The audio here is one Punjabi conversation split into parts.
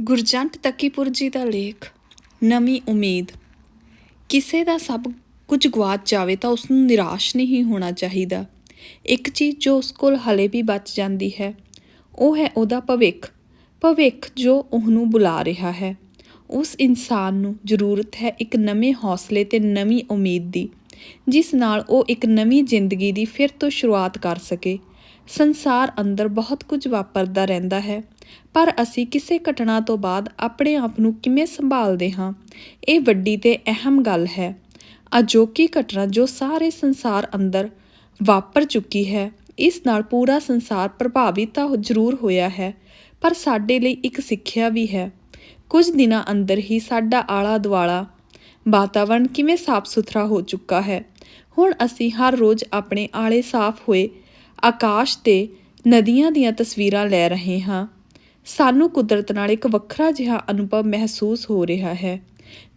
ਗੁਰਜੰਟ ਤੱਕੀਪੁਰ ਜੀ ਦਾ ਲੇਖ, ਨਵੀਂ ਉਮੀਦ। ਕਿਸੇ ਦਾ ਸਭ ਕੁਝ ਗਵਾਚ ਜਾਵੇ ਤਾਂ ਉਸ ਨੂੰ ਨਿਰਾਸ਼ ਨਹੀਂ ਹੋਣਾ ਚਾਹੀਦਾ। ਇੱਕ ਚੀਜ਼ ਜੋ ਉਸ ਕੋਲ ਹਲੇ ਵੀ ਬਚ ਜਾਂਦੀ ਹੈ, ਉਹ ਹੈ ਉਹਦਾ ਭਵਿੱਖ। ਭਵਿੱਖ ਜੋ ਉਹਨੂੰ ਬੁਲਾ ਰਿਹਾ ਹੈ। ਉਸ ਇਨਸਾਨ ਨੂੰ ਜ਼ਰੂਰਤ ਹੈ ਇੱਕ ਨਵੇਂ ਹੌਸਲੇ ਤੇ ਨਵੀਂ ਉਮੀਦ ਦੀ, ਜਿਸ ਨਾਲ ਉਹ ਇੱਕ ਨਵੀਂ ਜ਼ਿੰਦਗੀ ਦੀ ਫਿਰ ਤੋਂ ਸ਼ੁਰੂਆਤ ਕਰ ਸਕੇ। ਸੰਸਾਰ ਅੰਦਰ ਬਹੁਤ ਕੁਝ ਵਾਪਰਦਾ ਰਹਿੰਦਾ ਹੈ। ਪਰ ਅਸੀਂ ਕਿਸੇ ਘਟਨਾ ਤੋਂ ਬਾਅਦ ਆਪਣੇ ਆਪ ਨੂੰ ਕਿਵੇਂ ਸੰਭਾਲਦੇ ਹਾਂ? ਇਹ ਵੱਡੀ ਤੇ ਅਹਿਮ ਗੱਲ ਹੈ। ਅਜੋਕੀ ਘਟਨਾ ਜੋ ਸਾਰੇ ਸੰਸਾਰ ਅੰਦਰ ਵਾਪਰ ਚੁੱਕੀ ਹੈ, ਇਸ ਨਾਲ ਪੂਰਾ ਸੰਸਾਰ ਪ੍ਰਭਾਵਿਤ ਤਾਂ ਜ਼ਰੂਰ ਹੋਇਆ ਹੈ, ਪਰ ਸਾਡੇ ਲਈ ਇੱਕ ਸਿੱਖਿਆ ਵੀ ਹੈ। ਕੁਝ ਦਿਨਾਂ ਅੰਦਰ ਹੀ ਸਾਡਾ ਆਲਾ ਦੁਆਲਾ ਵਾਤਾਵਰਣ ਕਿਵੇਂ ਸਾਫ਼ ਸੁਥਰਾ ਹੋ ਚੁੱਕਾ ਹੈ। ਹੁਣ ਅਸੀਂ ਹਰ ਰੋਜ਼ ਆਪਣੇ ਆਲੇ ਸਾਫ਼ ਹੋਏ ਆਕਾਸ਼ ਤੇ ਨਦੀਆਂ ਦੀਆਂ ਤਸਵੀਰਾਂ ਲੈ ਰਹੇ ਹਾਂ। ਸਾਨੂੰ ਕੁਦਰਤ ਨਾਲ ਇੱਕ ਵੱਖਰਾ ਜਿਹਾ ਅਨੁਭਵ ਮਹਿਸੂਸ ਹੋ ਰਿਹਾ ਹੈ।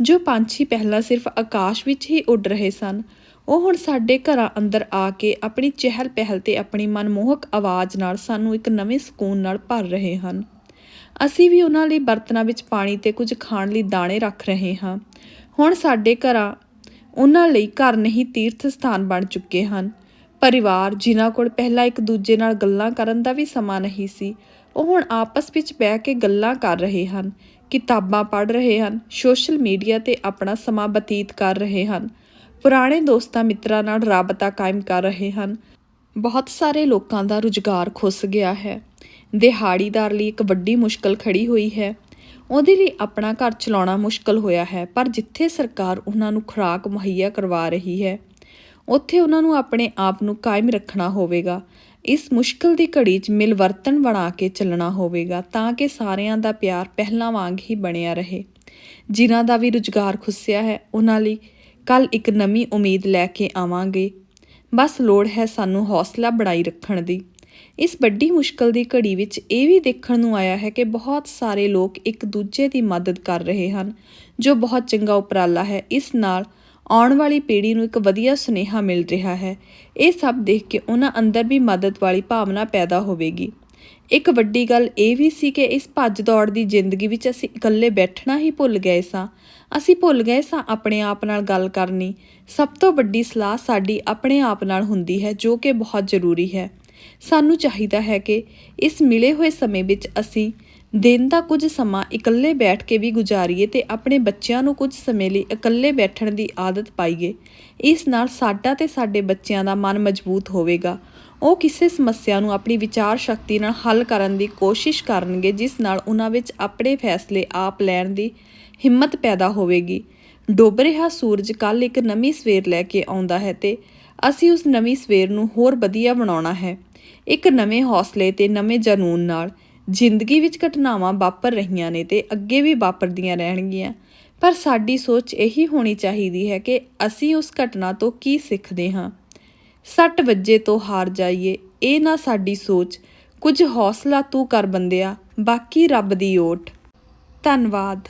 ਜੋ ਪੰਛੀ ਪਹਿਲਾਂ ਸਿਰਫ ਆਕਾਸ਼ ਵਿੱਚ ਹੀ ਉੱਡ ਰਹੇ ਸਨ, ਉਹ ਹੁਣ ਸਾਡੇ ਘਰਾਂ ਅੰਦਰ ਆ ਕੇ ਆਪਣੀ ਚਹਿਲ ਪਹਿਲ ਤੇ ਆਪਣੀ ਮਨਮੋਹਕ ਆਵਾਜ਼ ਨਾਲ ਸਾਨੂੰ ਇੱਕ ਨਵੇਂ ਸਕੂਨ ਨਾਲ ਭਰ ਰਹੇ ਹਨ। ਅਸੀਂ ਵੀ ਉਹਨਾਂ ਲਈ ਬਰਤਨਾਂ ਵਿੱਚ ਪਾਣੀ ਤੇ ਕੁਝ ਖਾਣ ਲਈ ਦਾਣੇ ਰੱਖ ਰਹੇ ਹਾਂ। ਹੁਣ ਸਾਡੇ ਘਰਾਂ, ਉਹਨਾਂ ਲਈ ਘਰ ਨਹੀਂ ਤੀਰਥ ਸਥਾਨ ਬਣ ਚੁੱਕੇ ਹਨ। ਪਰਿਵਾਰ ਜਿਨ੍ਹਾਂ ਕੋਲ ਪਹਿਲਾਂ ਇੱਕ ਦੂਜੇ ਨਾਲ ਗੱਲਾਂ ਕਰਨ ਦਾ ਵੀ ਸਮਾਂ ਨਹੀਂ ਸੀ, ਉਹ ਹੁਣ ਆਪਸ ਵਿੱਚ ਬਹਿ ਕੇ ਗੱਲਾਂ ਕਰ ਰਹੇ ਹਨ, ਕਿਤਾਬਾਂ ਪੜ੍ਹ ਰਹੇ ਹਨ, ਸੋਸ਼ਲ ਮੀਡੀਆ ਤੇ ਆਪਣਾ ਸਮਾਂ ਬਤੀਤ ਕਰ ਰਹੇ ਹਨ, ਪੁਰਾਣੇ ਦੋਸਤਾਂ ਮਿੱਤਰਾਂ ਨਾਲ ਰਾਬਤਾ ਕਾਇਮ ਕਰ ਰਹੇ ਹਨ। ਬਹੁਤ ਸਾਰੇ ਲੋਕਾਂ ਦਾ ਰੁਜ਼ਗਾਰ ਖੁੱਸ ਗਿਆ ਹੈ। ਦਿਹਾੜੀਦਾਰ ਲਈ ਇੱਕ ਵੱਡੀ ਮੁਸ਼ਕਲ ਖੜੀ ਹੋਈ ਹੈ। ਉਹਦੇ ਲਈ ਆਪਣਾ ਘਰ ਚਲਾਉਣਾ ਮੁਸ਼ਕਲ ਹੋਇਆ ਹੈ, ਪਰ ਜਿੱਥੇ ਸਰਕਾਰ ਉਹਨਾਂ ਨੂੰ ਖੁਰਾਕ ਮੁਹੱਈਆ ਕਰਵਾ ਰਹੀ ਹੈ ਉੱਥੇ ਉਹਨਾਂ ਨੂੰ ਆਪਣੇ ਆਪ ਨੂੰ ਕਾਇਮ ਰੱਖਣਾ ਹੋਵੇਗਾ। ਇਸ ਮੁਸ਼ਕਲ ਦੀ ਘੜੀ 'ਚ ਮਿਲਵਰਤਨ ਬਣਾ ਕੇ ਚੱਲਣਾ ਹੋਵੇਗਾ ਤਾਂ ਕਿ ਸਾਰਿਆਂ ਦਾ ਪਿਆਰ ਪਹਿਲਾਂ ਵਾਂਗ ਹੀ ਬਣਿਆ ਰਹੇ। ਜਿਨ੍ਹਾਂ ਦਾ ਵੀ ਰੁਜ਼ਗਾਰ ਖੁੱਸਿਆ ਹੈ, ਉਹਨਾਂ ਲਈ ਕੱਲ ਇੱਕ ਨਵੀਂ ਉਮੀਦ ਲੈ ਕੇ ਆਵਾਂਗੇ। ਬਸ ਲੋੜ ਹੈ ਸਾਨੂੰ ਹੌਸਲਾ ਬਣਾਈ ਰੱਖਣ ਦੀ। ਇਸ ਵੱਡੀ ਮੁਸ਼ਕਲ ਦੀ ਘੜੀ ਵਿੱਚ ਇਹ ਵੀ ਦੇਖਣ ਨੂੰ ਆਇਆ ਹੈ ਕਿ ਬਹੁਤ ਸਾਰੇ ਲੋਕ ਇੱਕ ਦੂਜੇ ਦੀ ਮਦਦ ਕਰ ਰਹੇ ਹਨ, ਜੋ ਬਹੁਤ ਚੰਗਾ ਉਪਰਾਲਾ ਹੈ। ਇਸ ਨਾਲ ਆਉਣ ਵਾਲੀ ਪੀੜ੍ਹੀ ਨੂੰ ਇੱਕ ਵਧੀਆ ਸੁਨੇਹਾ ਮਿਲ ਰਿਹਾ ਹੈ। ਇਹ ਸਭ ਦੇਖ ਕੇ ਉਹਨਾਂ ਅੰਦਰ ਵੀ ਮਦਦ ਵਾਲੀ ਭਾਵਨਾ ਪੈਦਾ ਹੋਵੇਗੀ। ਇੱਕ ਵੱਡੀ ਗੱਲ ਇਹ ਵੀ ਸੀ ਕਿ ਇਸ ਭੱਜ ਦੌੜ ਦੀ ਜ਼ਿੰਦਗੀ ਵਿੱਚ ਅਸੀਂ ਇਕੱਲੇ ਬੈਠਣਾ ਹੀ ਭੁੱਲ ਗਏ ਸਾਂ। ਅਸੀਂ ਭੁੱਲ ਗਏ ਸਾਂ ਆਪਣੇ ਆਪ ਨਾਲ ਗੱਲ ਕਰਨੀ। ਸਭ ਤੋਂ ਵੱਡੀ ਸਲਾਹ ਸਾਡੀ ਆਪਣੇ ਆਪ ਨਾਲ ਹੁੰਦੀ ਹੈ, ਜੋ ਕਿ ਬਹੁਤ ਜ਼ਰੂਰੀ ਹੈ। ਸਾਨੂੰ ਚਾਹੀਦਾ ਹੈ ਕਿ ਇਸ ਮਿਲੇ ਹੋਏ ਸਮੇਂ ਵਿੱਚ ਅਸੀਂ ਦਿਨ ਦਾ ਕੁਝ ਸਮਾਂ ਇਕੱਲੇ ਬੈਠ ਕੇ ਵੀ ਗੁਜ਼ਾਰੀਏ ਤੇ ਆਪਣੇ ਬੱਚਿਆਂ ਨੂੰ ਕੁਝ ਸਮੇਂ ਲਈ ਇਕੱਲੇ ਬੈਠਣ ਦੀ ਆਦਤ ਪਾਈਏ, ਇਸ ਨਾਲ ਸਾਡਾ ਤੇ ਸਾਡੇ ਬੱਚਿਆਂ ਦਾ ਮਨ ਮਜ਼ਬੂਤ ਹੋਵੇਗਾ। ਉਹ ਕਿਸੇ ਸਮੱਸਿਆ ਨੂੰ ਆਪਣੀ ਵਿਚਾਰ ਸ਼ਕਤੀ ਨਾਲ ਹੱਲ ਕਰਨ ਦੀ ਕੋਸ਼ਿਸ਼ ਕਰਨਗੇ, ਜਿਸ ਨਾਲ ਉਹਨਾਂ ਵਿੱਚ ਆਪਣੇ ਫੈਸਲੇ ਆਪ ਲੈਣ ਦੀ ਹਿੰਮਤ ਪੈਦਾ ਹੋਵੇਗੀ। ਡੁੱਬ ਰਿਹਾ ਸੂਰਜ ਕੱਲ ਇੱਕ ਨਵੀਂ ਸਵੇਰ ਲੈ ਕੇ ਆਉਂਦਾ ਹੈ ਤੇ ਅਸੀਂ ਉਸ ਨਵੀਂ ਸਵੇਰ ਨੂੰ ਹੋਰ ਵਧੀਆ ਬਣਾਉਣਾ ਹੈ। ਇੱਕ ਨਵੇਂ ਹੌਸਲੇ ਤੇ ਨਵੇਂ ਜਨੂਨ ਨਾਲ ਜ਼ਿੰਦਗੀ ਵਿੱਚ ਘਟਨਾਵਾਂ ਵਾਪਰ ਰਹੀਆਂ ਨੇ ਤੇ ਅੱਗੇ ਵੀ ਵਾਪਰਦੀਆਂ ਰਹਿਣਗੀਆਂ। ਪਰ ਸਾਡੀ ਸੋਚ ਇਹੀ ਹੋਣੀ ਚਾਹੀਦੀ ਹੈ ਕਿ ਅਸੀਂ ਉਸ ਘਟਨਾ ਤੋਂ ਕੀ ਸਿੱਖਦੇ ਹਾਂ। ਸੱਟ ਵੱਜੇ ਤੋਂ ਹਾਰ ਜਾਈਏ, ਇਹ ਨਾ ਸਾਡੀ ਸੋਚ, ਕੁਝ ਹੌਸਲਾ ਤੂੰ ਕਰ ਬੰਦਿਆ, ਬਾਕੀ ਰੱਬ ਦੀ ਓਟ। ਧੰਨਵਾਦ।